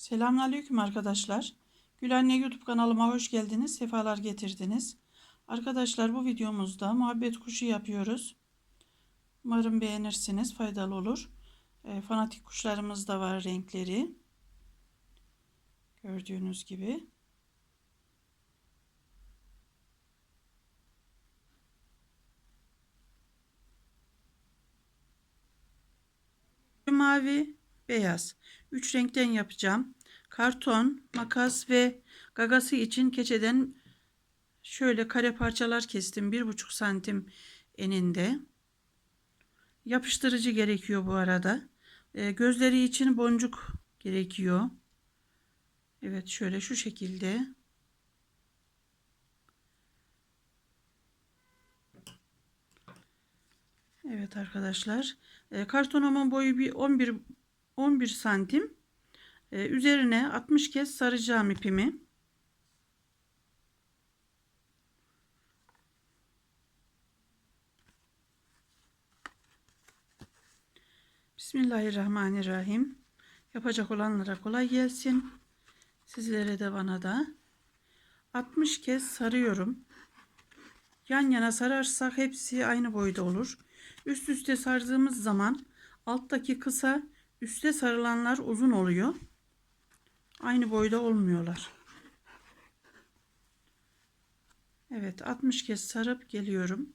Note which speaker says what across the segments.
Speaker 1: Selamünaleyküm arkadaşlar. Gül Anne YouTube kanalıma hoş geldiniz. Sefalar getirdiniz. Arkadaşlar bu videomuzda muhabbet kuşu yapıyoruz. Umarım beğenirsiniz. Faydalı olur. E, fanatik kuşlarımız da var renkleri. Gördüğünüz gibi. Mavi, beyaz. Üç renkten yapacağım. Karton, makas ve gagası için keçeden şöyle kare parçalar kestim. Bir buçuk santim eninde. Yapıştırıcı gerekiyor bu arada. E, gözleri için boncuk gerekiyor. Evet şöyle şu şekilde. Evet arkadaşlar. E, kartonumun boyu bir 11 11 santim. E, üzerine 60 kez saracağım ipimi. Bismillahirrahmanirrahim. Yapacak olanlara kolay gelsin. Sizlere de bana da. 60 kez sarıyorum. Yan yana sararsak hepsi aynı boyda olur. Üst üste sardığımız zaman alttaki kısa, üste sarılanlar uzun oluyor. Aynı boyda olmuyorlar. Evet 60 kez sarıp geliyorum.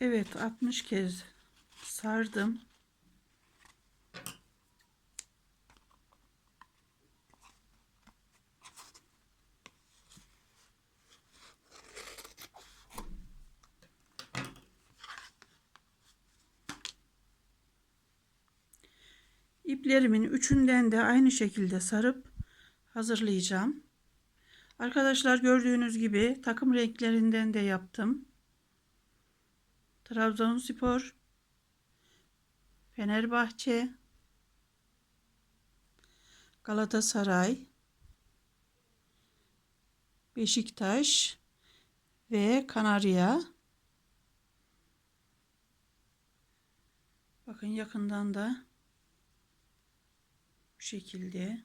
Speaker 1: Evet 60 kez sardım. İplerimin üçünden de aynı şekilde sarıp hazırlayacağım. Arkadaşlar gördüğünüz gibi takım renklerinden de yaptım. Trabzonspor, Fenerbahçe, Galatasaray, Beşiktaş ve Kanarya. Bakın yakından da bu şekilde.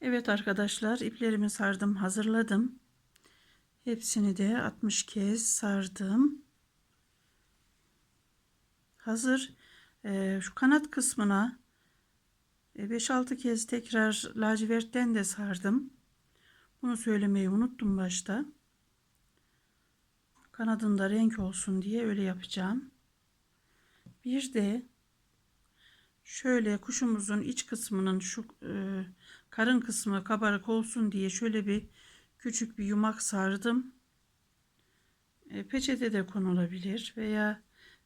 Speaker 1: Evet arkadaşlar iplerimi sardım hazırladım. Hepsini de 60 kez sardım. Hazır. Ee, şu kanat kısmına 5-6 kez tekrar lacivertten de sardım. Bunu söylemeyi unuttum başta. Kanadında renk olsun diye öyle yapacağım. Bir de şöyle kuşumuzun iç kısmının şu e, karın kısmı kabarık olsun diye şöyle bir küçük bir yumak sardım. E, peçete de konulabilir veya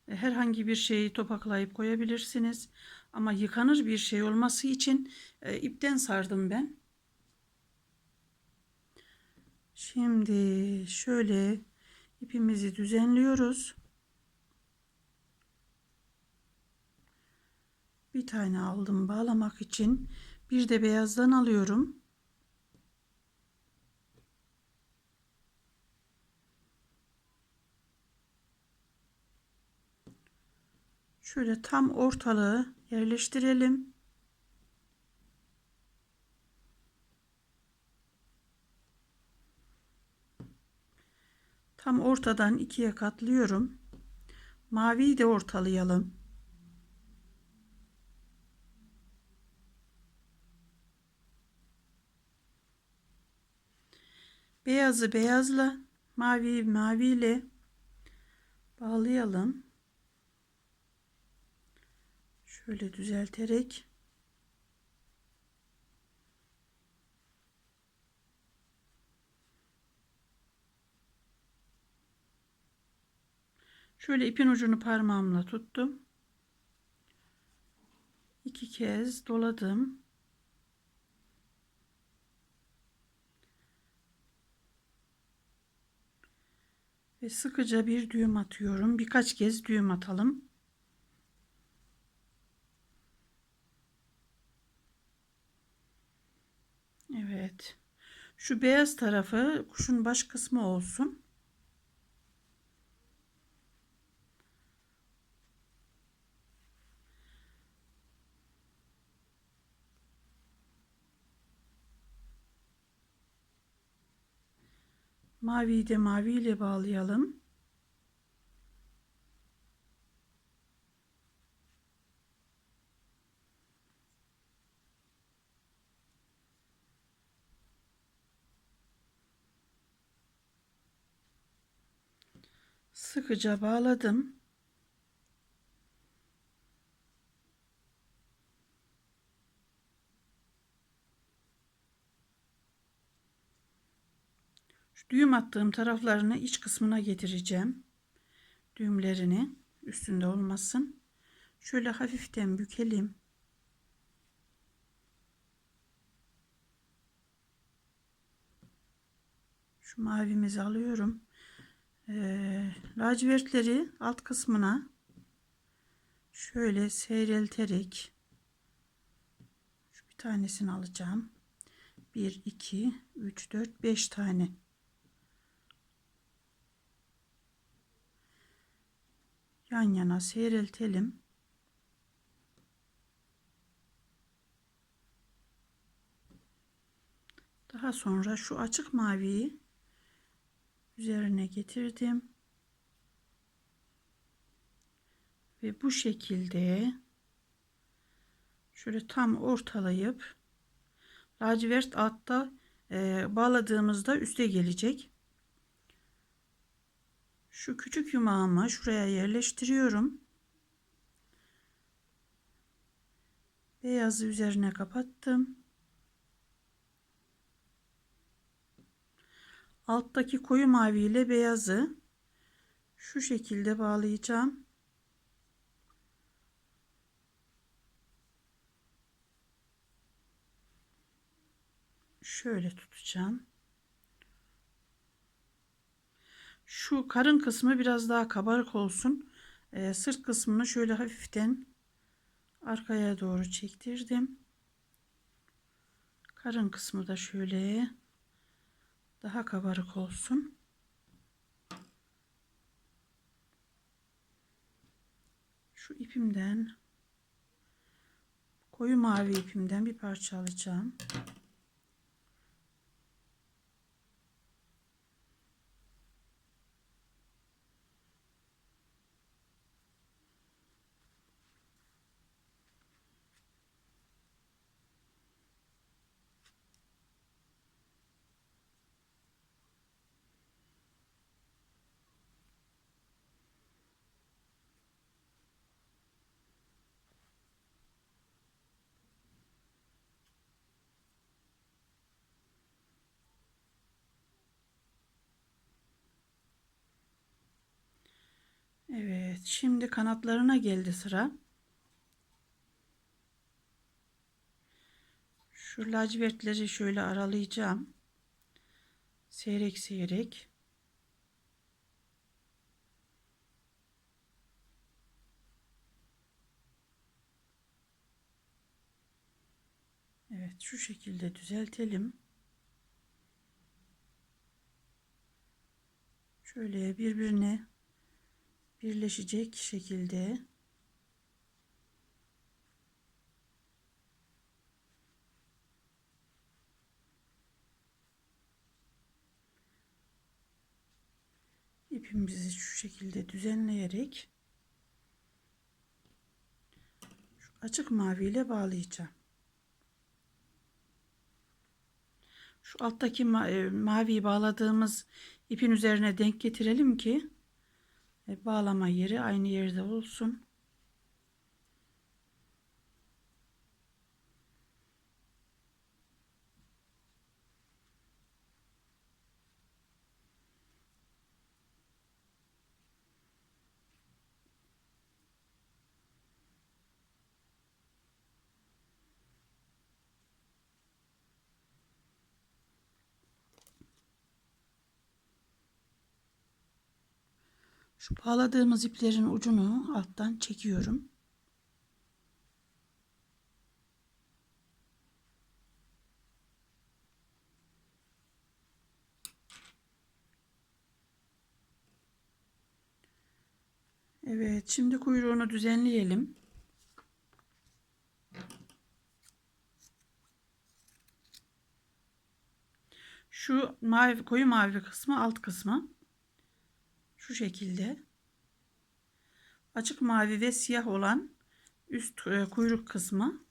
Speaker 1: e, herhangi bir şeyi topaklayıp koyabilirsiniz. Ama yıkanır bir şey olması için e, ipten sardım ben. Şimdi şöyle ipimizi düzenliyoruz. Bir tane aldım bağlamak için. Bir de beyazdan alıyorum. Şöyle tam ortalığı yerleştirelim. Tam ortadan ikiye katlıyorum. Maviyi de ortalayalım. Beyazı beyazla, maviyi maviyle bağlayalım. Şöyle düzelterek Şöyle ipin ucunu parmağımla tuttum. İki kez doladım. Ve sıkıca bir düğüm atıyorum. Birkaç kez düğüm atalım. Evet. Şu beyaz tarafı kuşun baş kısmı olsun. Maviyi de mavi ile bağlayalım. Sıkıca bağladım. Şu düğüm attığım taraflarını iç kısmına getireceğim. Düğümlerini üstünde olmasın. Şöyle hafiften bükelim. Şu mavimizi alıyorum. Ee, lacivertleri alt kısmına şöyle seyrelterek şu bir tanesini alacağım. 1 2 3 4 5 tane yan yana seyreltelim. Daha sonra şu açık maviyi üzerine getirdim. Ve bu şekilde şöyle tam ortalayıp lacivert altta e, bağladığımızda üste gelecek. Şu küçük yumağımı şuraya yerleştiriyorum. Beyazı üzerine kapattım. Alttaki koyu mavi ile beyazı şu şekilde bağlayacağım. Şöyle tutacağım. Şu karın kısmı biraz daha kabarık olsun. Ee, sırt kısmını şöyle hafiften arkaya doğru çektirdim. Karın kısmı da şöyle daha kabarık olsun. Şu ipimden koyu mavi ipimden bir parça alacağım. Evet, şimdi kanatlarına geldi sıra. Şu lacivertleri şöyle aralayacağım. Seyrek seyrek. Evet, şu şekilde düzeltelim. Şöyle birbirine birleşecek şekilde ipimizi şu şekilde düzenleyerek şu açık mavi ile bağlayacağım. Şu alttaki ma e, maviyi bağladığımız ipin üzerine denk getirelim ki bağlama yeri aynı yerde olsun. Şu bağladığımız iplerin ucunu alttan çekiyorum. Evet, şimdi kuyruğunu düzenleyelim. Şu mavi koyu mavi kısmı alt kısmı şu şekilde. Açık mavi ve siyah olan üst e, kuyruk kısmı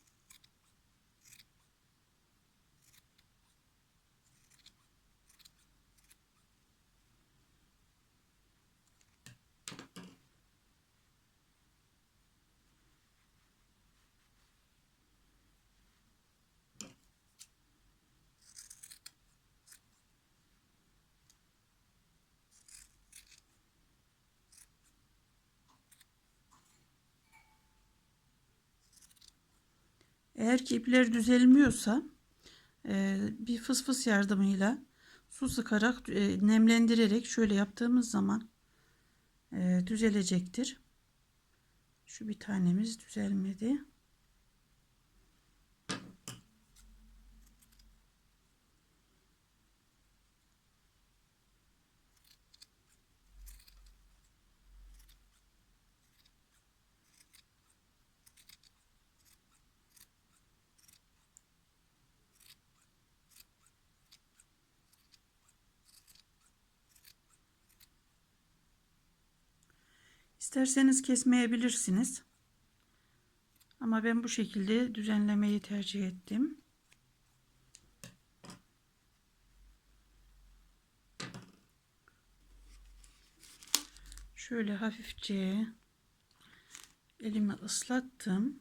Speaker 1: Eğer ki ipler düzelmiyorsa e, bir fıs fıs yardımıyla su sıkarak e, nemlendirerek şöyle yaptığımız zaman e, düzelecektir. Şu bir tanemiz düzelmedi. İsterseniz kesmeyebilirsiniz. Ama ben bu şekilde düzenlemeyi tercih ettim. Şöyle hafifçe elimi ıslattım.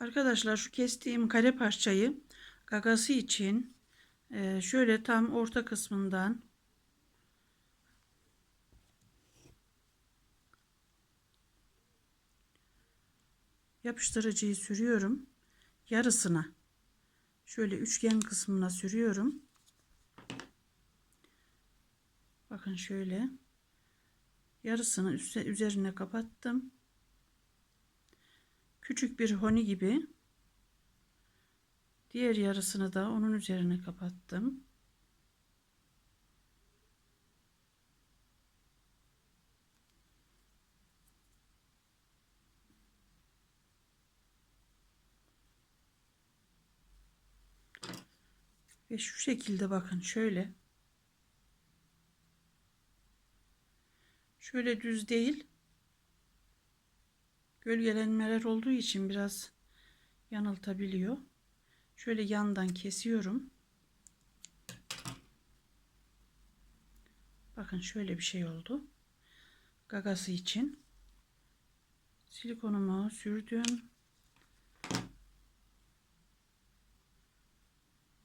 Speaker 1: Arkadaşlar şu kestiğim kare parçayı gagası için e, şöyle tam orta kısmından yapıştırıcıyı sürüyorum. Yarısına şöyle üçgen kısmına sürüyorum. Bakın şöyle yarısını üzerine kapattım küçük bir honi gibi diğer yarısını da onun üzerine kapattım. Ve şu şekilde bakın şöyle. Şöyle düz değil gölgelenmeler olduğu için biraz yanıltabiliyor. Şöyle yandan kesiyorum. Bakın şöyle bir şey oldu. Gagası için silikonumu sürdüm.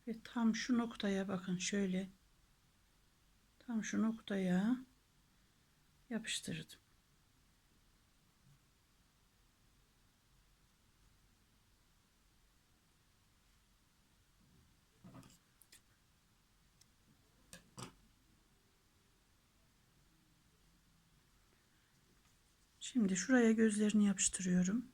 Speaker 1: Ve tam şu noktaya bakın şöyle tam şu noktaya yapıştırdım. Şimdi şuraya gözlerini yapıştırıyorum.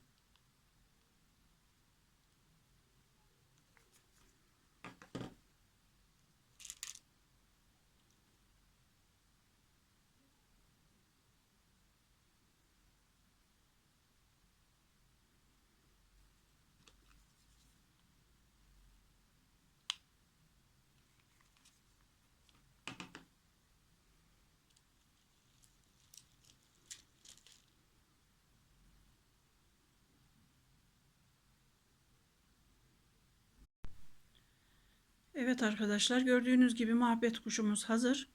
Speaker 1: Evet arkadaşlar gördüğünüz gibi muhabbet kuşumuz hazır.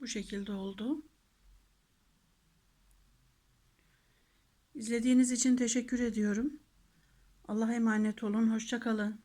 Speaker 1: Bu şekilde oldu. İzlediğiniz için teşekkür ediyorum. Allah'a emanet olun. Hoşça kalın.